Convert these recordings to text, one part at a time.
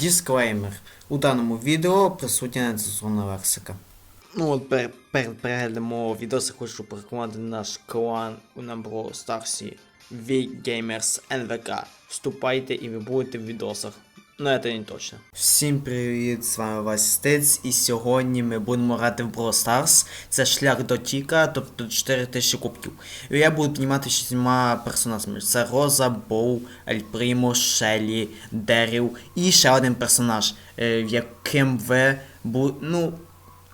Дисклеймер. У даному відео присутня нецензурна лексика. Ну от пер- перед переглядом мого хочу порекомендувати наш клан у Набро Старсі V-Gamers NVK. Вступайте і ви будете в відосах. Ну, це не точно. Всім привіт, з вами Стець, і сьогодні ми будемо грати в Brawl Stars. Це шлях до Тіка, тобто 4000 кубків. І я буду піднімати шістьма персонажами. Це Роза, Боу, Ель Прімо, Шелі, Деріл і ще один персонаж, е, в яким ви бу... ну,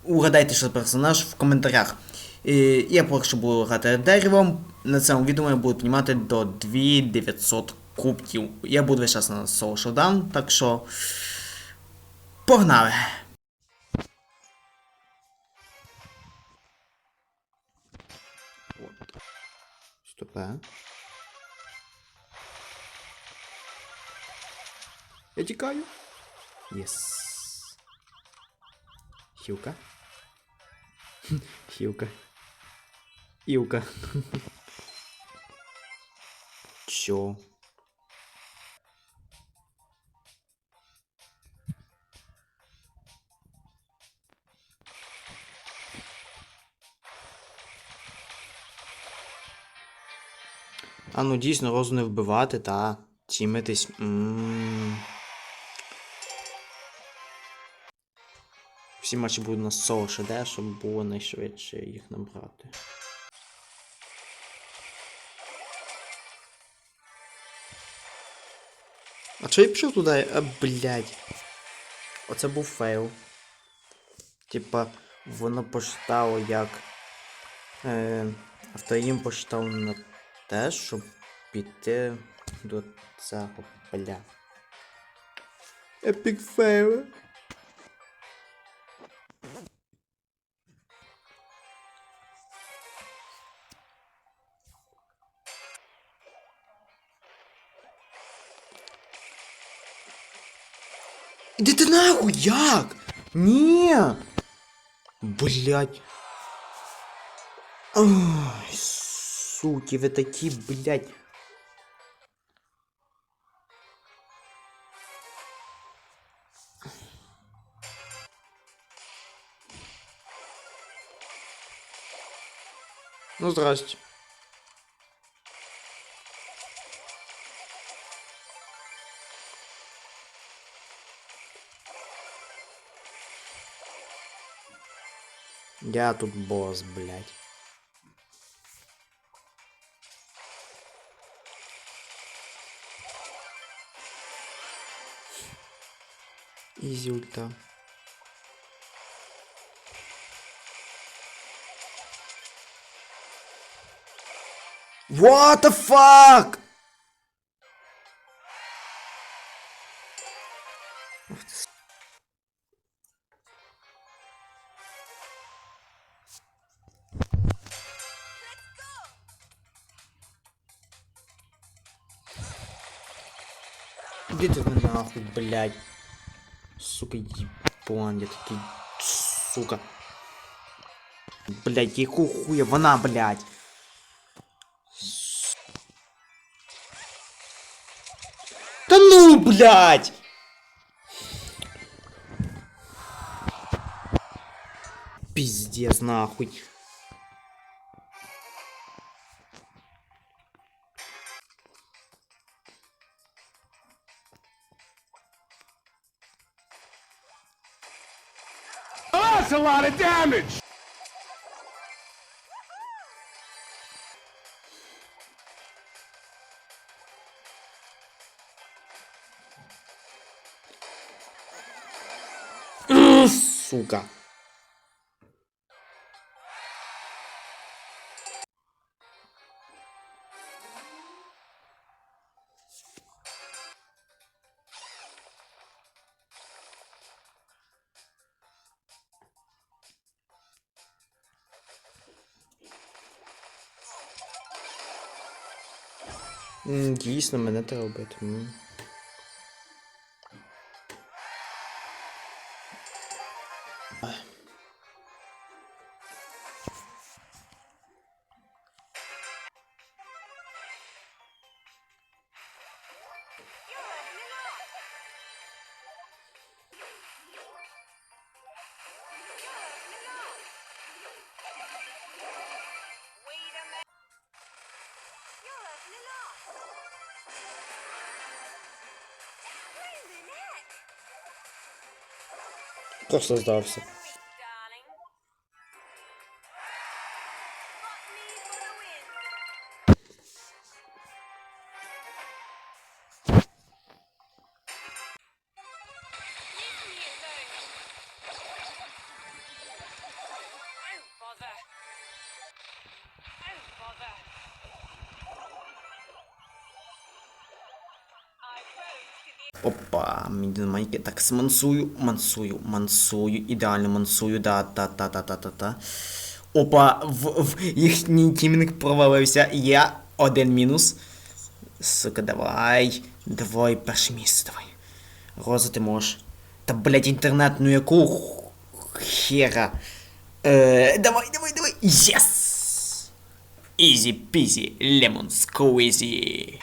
угадайте, що персонаж в коментарях. І я поки що буду грати деревом. На цьому відео я буду піднімати до 2900 кубків. Я буду весь час на соло шоудаун, так що. Погнали! Стопе. Я тікаю. Єс. Хілка. Хілка. Ілка. Чо? Ну дійсно розу не вбивати та тімитись. Всі матчі будуть на соло ШД, щоб було найшвидше їх набрати. А чого я пішов туди? А, блядь. Оце був фейл. Типа, воно посчитало як. Е, автоїм посчитав на те, щоб піти до цього бля. Епік фейл. Іди ти нахуй, як? Ні. Блять. Ой, суки, ви такі, блять. Ну, здрасте. Я тут босс, блядь. Изи ульта. What the fuck? Иди ты нахуй, блядь. Сука, ебан, я такой, сука. Блядь, яку хуя вона, блядь. Да ну, блядь! Пиздец, нахуй. That's a lot of damage. Дійсно, мене треба робити. Просто здався. Опа, мінімайки. Так, смансую, мансую, мансую, ідеально мансую, да, та, та, та, та, та, та. Опа, в, в їхній тімінг провалився. Я один мінус. Сука, давай. Давай, перше місце, давай. Роза, ти можеш. Та, блядь, інтернет, ну яку хера. Е, давай, давай, давай. Єс! Ізі пізі, лемон сквізі.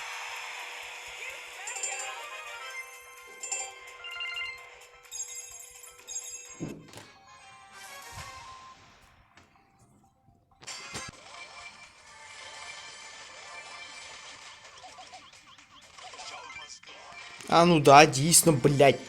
А ну да, дійсно, блядь.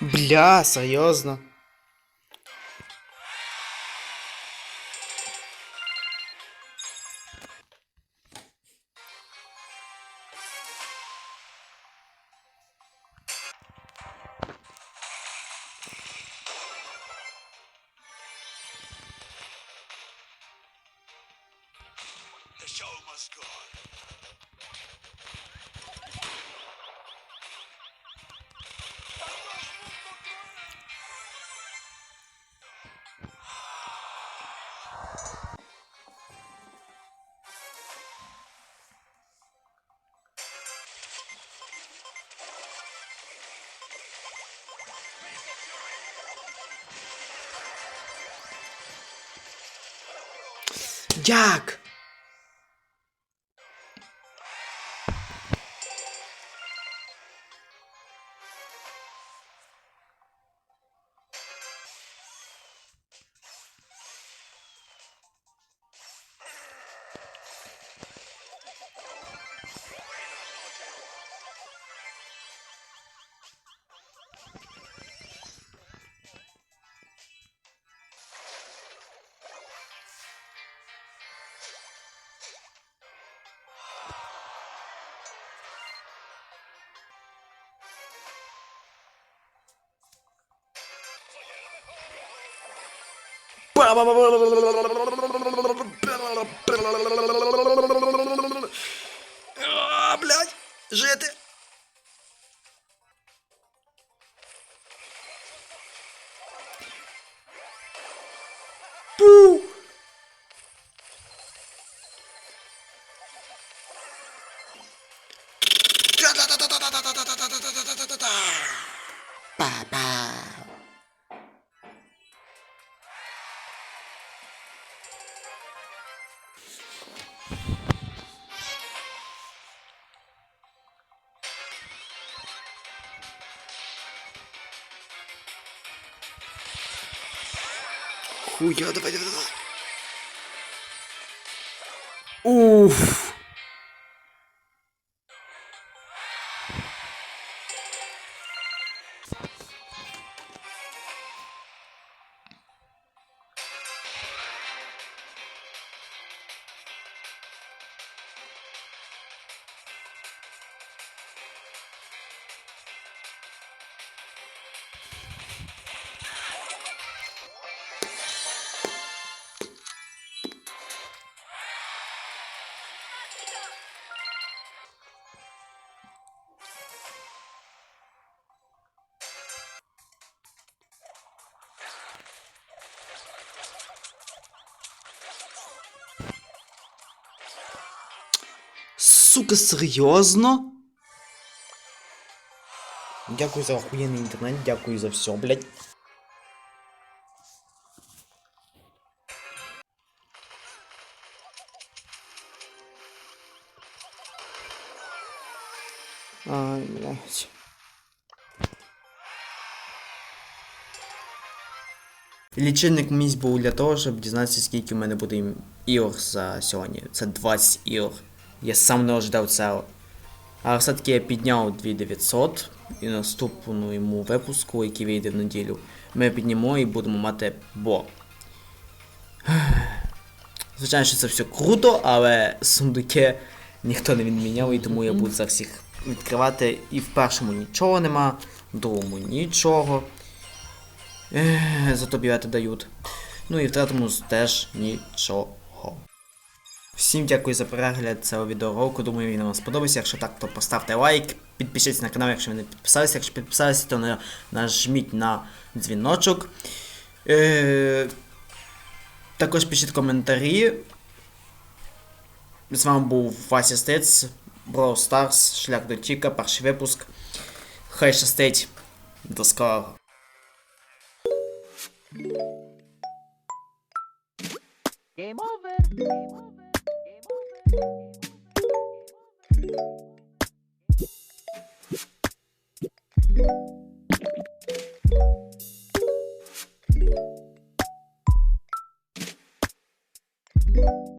Бля, серйозно. The show must go on. Як? А, Хуя, давай, давай, давай. Уф. Сука, серйозно? Дякую за охуєнний інтернет, дякую за все, блядь. Ай, блядь. Лічильник місць був для того, щоб дізнатися, скільки в мене буде ігор за сьогодні. Це 20 ігор. Я сам не ожидав цього. Але все-таки я підняв 2900 і наступному випуску, який вийде в неділю, ми піднімо і будемо мати бо. Звичайно, що це все круто, але сундуки ніхто не відміняв, і тому я буду зараз їх відкривати. І в першому нічого нема, в другому нічого. Зато білети дають. Ну і в третьому теж нічого. Всім дякую за перегляд цього відеоуроку. Думаю, він вам сподобався. Якщо так, то поставте лайк, підпишіться на канал, якщо ви не підписалися. Якщо підписалися, то нажміть на дзвіночок. Е- також пишіть коментарі. З вами був Вася Стець, Brawl Stars, Шлях до Тіка, перший випуск. Хай щастить. До скорого. Game over. Game over. Thank you